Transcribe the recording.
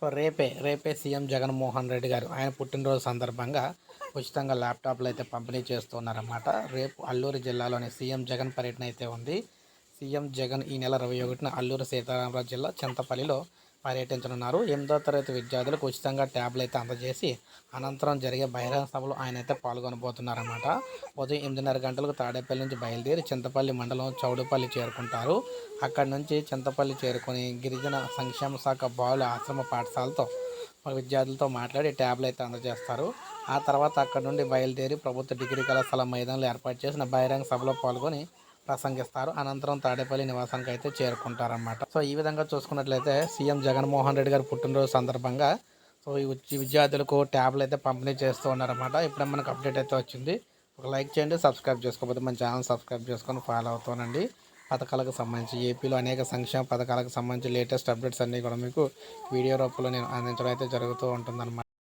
So రేపే రేపే CM Jaganmohan Reddy గారు ఆయన పుట్టినరోజు సందర్భంగా ఉచితంగా ల్యాప్టాప్లు అయితే పంపిణీ చేస్తున్నారన్నమాట. రేపు అల్లూరు జిల్లాలోని సీఎం జగన్ పర్యటన అయితే ఉంది. సీఎం జగన్ ఈ నెల ఇరవై ఒకటిన అల్లూరు సీతారామరాజు జిల్లా చింతపల్లిలో పర్యటించనున్నారు. ఎనిమిదో తరగతి విద్యార్థులకు ఉచితంగా ట్యాబ్లు అయితే అందజేసి అనంతరం జరిగే బహిరంగ సభలో ఆయన అయితే పాల్గొనబోతున్నారన్నమాట. ఉదయం ఎనిమిదిన్నర గంటలకు తాడేపల్లి నుంచి బయలుదేరి చింతపల్లి మండలం చౌడుపల్లి చేరుకుంటారు. అక్కడి నుంచి చింతపల్లి చేరుకొని గిరిజన సంక్షేమ శాఖ బాలుల ఆశ్రమ పాఠశాలతో విద్యార్థులతో మాట్లాడి ట్యాబ్లు అయితే అందజేస్తారు. ఆ తర్వాత అక్కడ నుండి బయలుదేరి ప్రభుత్వ డిగ్రీ కళాశాల మైదానంలో ఏర్పాటు చేసిన బహిరంగ సభలో పాల్గొని ప్రసంగిస్తారు. అనంతరం తాడేపల్లి నివాసానికి అయితే చేరుకుంటారన్నమాట. సో ఈ విధంగా చూసుకున్నట్లయితే సీఎం జగన్మోహన్ రెడ్డి గారి పుట్టినరోజు సందర్భంగా సో ఈ విద్యార్థులకు ట్యాబ్లు అయితే పంపిణీ చేస్తూ ఉన్నారన్నమాట. ఇప్పుడే మనకు అప్డేట్ అయితే వచ్చింది. ఒక లైక్ చేయండి సబ్స్క్రైబ్ చేసుకోకపోతే మన ఛానల్ సబ్స్క్రైబ్ చేసుకొని ఫాలో అవుతానండి. పథకాలకు సంబంధించి ఏపీలో అనేక సంక్షేమ పథకాలకు సంబంధించి లేటెస్ట్ అప్డేట్స్ అన్నీ కూడా మీకు వీడియో రూపంలో నేను అందించడం అయితే జరుగుతూ ఉంటుందన్నమాట.